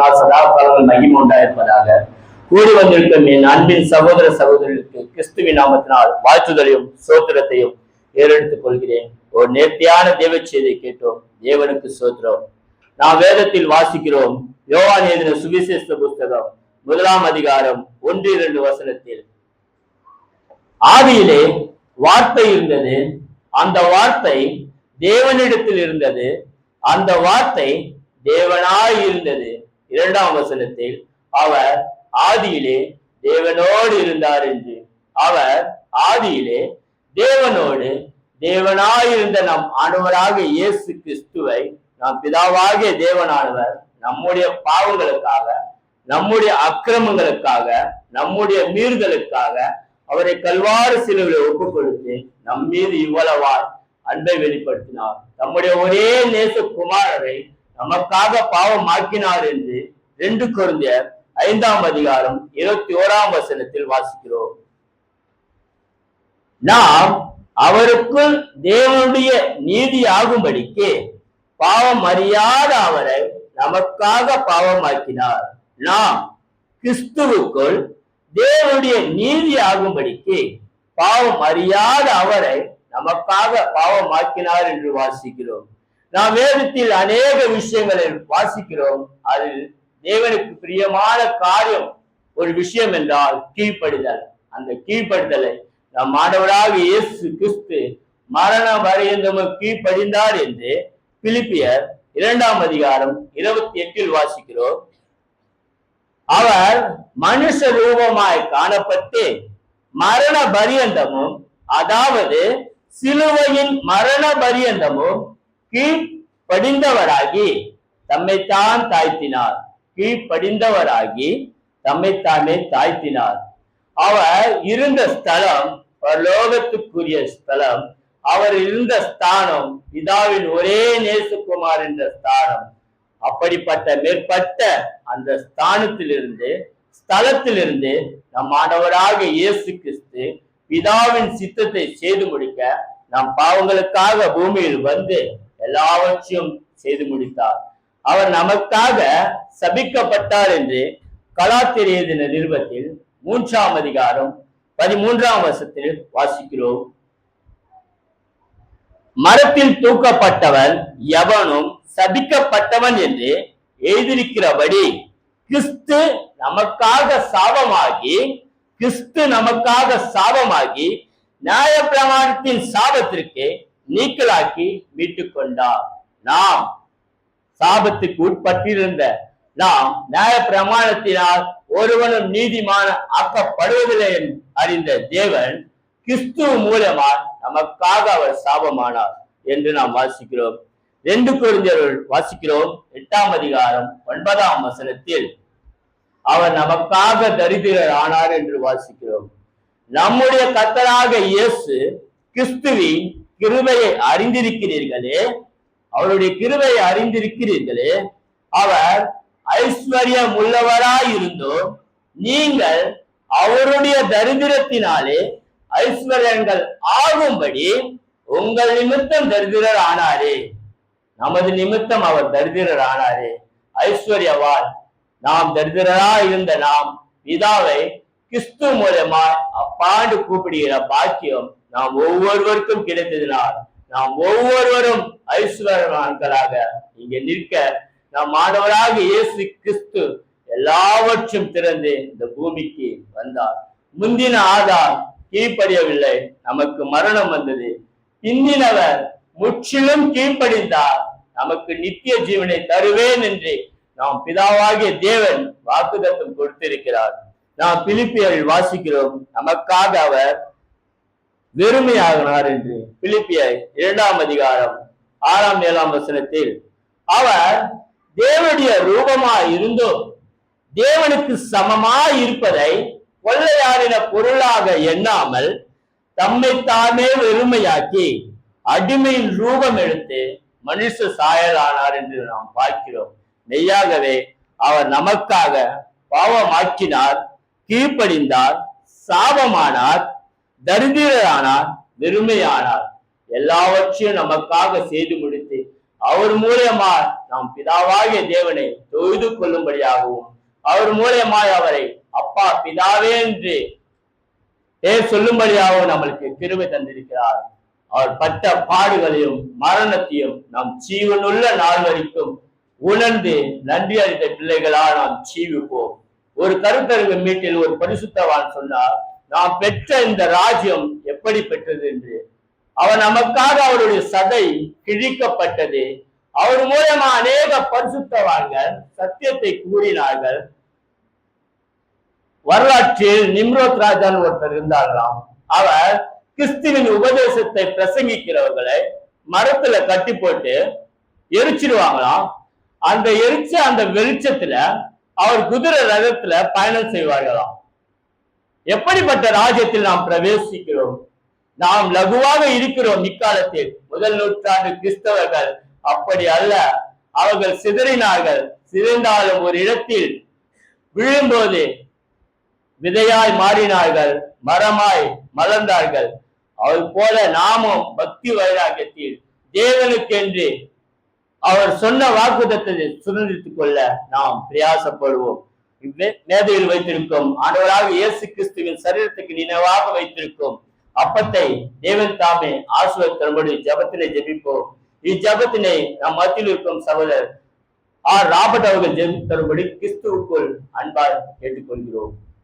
நாள் சதா காலங்கள் மகிமை உண்டாயிருப்பதாக கூடி வந்திருக்கும் என் அன்பின் சகோதர சகோதரிகளுக்கு கிறிஸ்துவின் நாமத்தினால் வாழ்த்துதலையும் சோத்திரத்தையும் ஏறெடுத்துக் கொள்கிறேன். ஒரு நேர்த்தியான தேவ செய்தியை கேட்டோம். தேவனுக்கு சோத்திரம் நாம் வேதத்தில் வாசிக்கிறோம். யோவான் எழுதின சுவிசேஷ புஸ்தகம் முதலாம் அதிகாரம் ஒன்று இரண்டு வசனத்தில் ஆதியிலே வார்த்தை இருந்தது அந்த வார்த்தை தேவனிடத்தில் இருந்தது அந்த வார்த்தை தேவனாய் இருந்தது. இரண்டாம் வசனத்தில் அவர் ஆதியிலே தேவனோடு இருந்தார் என்று. அவர் ஆதியிலே தேவனோடு தேவனாயிருந்த நம் ஆண்டவராக இயேசு கிறிஸ்துவை நாம் பிதாவாகிய தேவனானவர் நம்முடைய பாவங்களுக்காக நம்முடைய அக்கிரமங்களுக்காக நம்முடைய மீறுதலுக்காக அவரை கல்வாறு சிலுவையில் ஒப்பு கொடுத்து நம் மீது இவ்வளவாய் அன்பை வெளிப்படுத்தினார். நம்முடைய ஒரே நேச குமாரரை நமக்காக பாவம் ஆக்கினார் என்று ரெண்டு குருந்தியர் ஐந்தாம் அதிகாரம் இருபத்தி ஓராம் வசனத்தில் வாசிக்கிறோம். நாம் அவருக்குள் தேவனுடைய நீதி ஆகும்படிக்கு பாவம் அறியாத அவரை நமக்காக பாவமாக்கினார் நாம் கிறிஸ்துவுக்குள் தேவனுடைய நீதி ஆகும்படிக்கு பாவம் அறியாத அவரை நமக்காக பாவமாக்கினார் என்று வாசிக்கிறோம். நாம் வேதத்தில் அநேக விஷயங்களை வாசிக்கிறோம். அது தேவனுக்கு பிரியமான காரியம் ஒரு விஷயம் என்றால் கீழ்ப்படுதல். அந்த கீழ்ப்படுதலை நம் மாணவராக இயேசு கிறிஸ்து மரண வரையந்தம கீழ்ப்படிந்தார் என்று பிலிப்பியர் இரண்டாம் அதிகாரம் இருபத்தி எட்டில் வாசிக்கிறோம். அவர் மனுஷ ரூபமாய் காணப்பட்டு மரண பரியந்தமும் அதாவது சிலுவையின் மரண பரியந்தமும் கீழ்ப்படிந்தவராகி தம்மைத்தான் தாழ்த்தினார். கீழ்ப்படிந்தவராகி தம்மைத்தாமே தாழ்த்தினார். அவர் இருந்த ஸ்தலம் பரலோகத்துக்குரிய ஸ்தலம் அவர் இருந்த ஸ்தானம் பிதாவின் ஒரே நேசுக்குமார் என்ற ஸ்தானம். அப்படிப்பட்ட மேற்பட்ட அந்த ஸ்தானத்திலிருந்து ஸ்தலத்திலிருந்து நம் ஆண்டவராக இயேசு கிறிஸ்து பிதாவின் சித்தத்தை செய்து முடிக்க நம் பாவங்களுக்காக பூமியில் வந்து எல்லாவற்றையும் செய்து முடித்தார். அவர் நமக்காக சபிக்கப்பட்டார் என்று கலாத்திரியதின நிறுவத்தில் மூன்றாம் அதிகாரம் பதிமூன்றாம் வருஷத்தில் வாசிக்கிறோம். மரத்தில் தூக்கப்பட்டவன் எவனும் சபிக்கப்பட்டவன் என்று எழுதியிருக்கிறபடி கிறிஸ்து நமக்காக சாபமாகி கிறிஸ்து நமக்காக சாபமாகி நியாய பிரமாணத்தின் சாபத்திற்கு நீக்கலாக்கி மீட்டுக் கொண்டார் நாம் சாபத்துக்கு உட்பட்டிருந்த நாம் நியாய பிரமாணத்தினால் ஒருவனும் நீதிமான ஆக்கப்படுவதில்லை அறிந்த தேவன் கிறிஸ்து மூலமா நமக்காக அவர் சாபமானார் என்று நாம் வாசிக்கிறோம். ரெண்டு குறிஞ்சர்கள் வாசிக்கிறோம் எட்டாம் அதிகாரம் ஒன்பதாம் வசனத்தில். அவர் நமக்காக தரித்திரர் ஆனார் என்று வாசிக்கிறோம். நம்முடைய கத்தராக இயேசு கிறிஸ்துவின் கிருபையை அறிந்திருக்கிறீர்களே. அவருடைய கிருபையை அறிந்திருக்கிறீர்களே. அவர் ஐஸ்வர்யம் உள்ளவராய் இருந்தோம் நீங்கள் அவருடைய தரிதிரத்தினாலே ஐஸ்வர்யங்கள் ஆகும்படி உங்கள் நிமித்தம் தரிதிரர் ஆனாரே நமது நிமித்தம் அவர் தரிதிரர் ஆனாரே ஐஸ்வர்யவால் நாம் தரிதிரரா இருந்த நாம் பிதாவை கிறிஸ்து மூலமா அப்பாண்டு கூப்பிடுகிற பாக்கியம் நாம் ஒவ்வொருவருக்கும் கிடைத்ததினால் நாம் ஒவ்வொருவரும் ஐஸ்வர்யவான்களாக இங்கே நிற்க நம் ஆண்டவராக இயேசு கிறிஸ்து எல்லாவற்றும் திறந்து இந்த பூமிக்கு வந்தார். முந்தின ஆதார் கீழ்ப்படியவில்லை நமக்கு மரணம் வந்தது. பிந்தினவர் முற்றிலும் கீழ்ப்படிந்தார் நமக்கு நித்திய ஜீவனை தருவேன் என்று நாம் பிதாவாகிய தேவன் வாக்குதத்தம் கொடுத்திருக்கிறார். நாம் பிலிப்பியர்கள் வாசிக்கிறோம் நமக்காக அவர் வெறுமையாகினார் என்று பிலிப்பியர் இரண்டாம் அதிகாரம் ஆறாம் ஏழாம் வசனத்தில் அவர் தேவனுடைய ரூபமாய் இருந்தோ தேவனுக்கு சமமாய் இருப்பதை கொள்ளையாரின பொருளாக எண்ணாமல் தம்மை தாமே வெறுமையாக்கி அடிமையின் ரூபம் எடுத்து மனுஷ சாயலானார் என்று நாம் பார்க்கிறோம். மெய்யாகவே அவர் நமக்காக பாவமாக்கினார் கீழ்ப்படிந்தார் சாபமானார் தரிதிரரானார் வெறுமையானார். எல்லாவற்றையும் நமக்காக செய்து முடித்து அவர் மூலியமா நாம் பிதாவாகிய தேவனை தொழுது கொள்ளும்படியாகவும் அவர் மூலியமாய் அவரை அப்பா பிதாவே என்று பேர் சொல்லும்படியாகவும் நம்மளுக்கு கிருவை தந்திருக்கிறார். அவர் பட்ட பாடுகளையும் மரணத்தையும் நாம் ஜீவனுள்ள நாள் வரைக்கும் உணர்ந்து நன்றி அறிந்த பிள்ளைகளா நாம் ஜீவிப்போம். ஒரு கருத்தரங்கு மீட்டில் ஒரு பரிசுத்தவான் சொன்னார் நாம் பெற்ற இந்த ராஜ்யம் எப்படி பெற்றது என்று? அவர் நமக்காக அவருடைய சதை கிழிக்கப்பட்டது. அவர் மூலமா அநேக பரிசுத்தவான்கள் சத்தியத்தை கூறினார்கள். வரலாற்றில் நிம்ரோத் ராஜான் ஒருத்தர் இருந்தார்களாம் அவர் கிறிஸ்துவின் உபதேசத்தை பிரசங்கிக்கிறவர்களை மரத்துல கட்டி போட்டு எரிச்சிடுவாங்களாம் அந்த எரிச்ச அந்த வெளிச்சத்துல அவர் குதிரை ரதத்துல பயணம் செய்வார்களாம். எப்படிப்பட்ட ராஜ்யத்தில் நாம் பிரவேசிக்கிறோம்? நாம் லகுவாக இருக்கிறோம் இக்காலத்தில். முதல் நூற்றாண்டு கிறிஸ்தவர்கள் அப்படி அல்ல. அவர்கள் சிதறினார்கள். சிதைந்தாலும் ஒரு இடத்தில் விழும்போது விதையாய் மாறினார்கள். மரமாய் மலர்ந்தார்கள். அவர் போல நாமும் பக்தி வைராக்கியத்தில் தேவனுக்கென்று அவர் சொன்ன வாக்குதத்தை சுதந்திரித்துக் கொள்ள நாம் பிரயாசப்படுவோம். மேதையில் வைத்திருக்கும். ஆண்டவராக இயேசு கிறிஸ்துவின் சரீரத்துக்கு நினைவாக வைத்திருக்கும். அப்பத்தை தேவன் தாமே ஆசுவத்தரும்படி ஜபத்தினை ஜெபிப்போம். இஜபத்தினை நம் மத்தியில் இருக்கும் சகோதரர் ஆர் ராபர்ட் அவர்கள் ஜெபித்தரும்படி கிறிஸ்துவுக்குள் அன்பால் கேட்டுக்கொள்கிறோம்.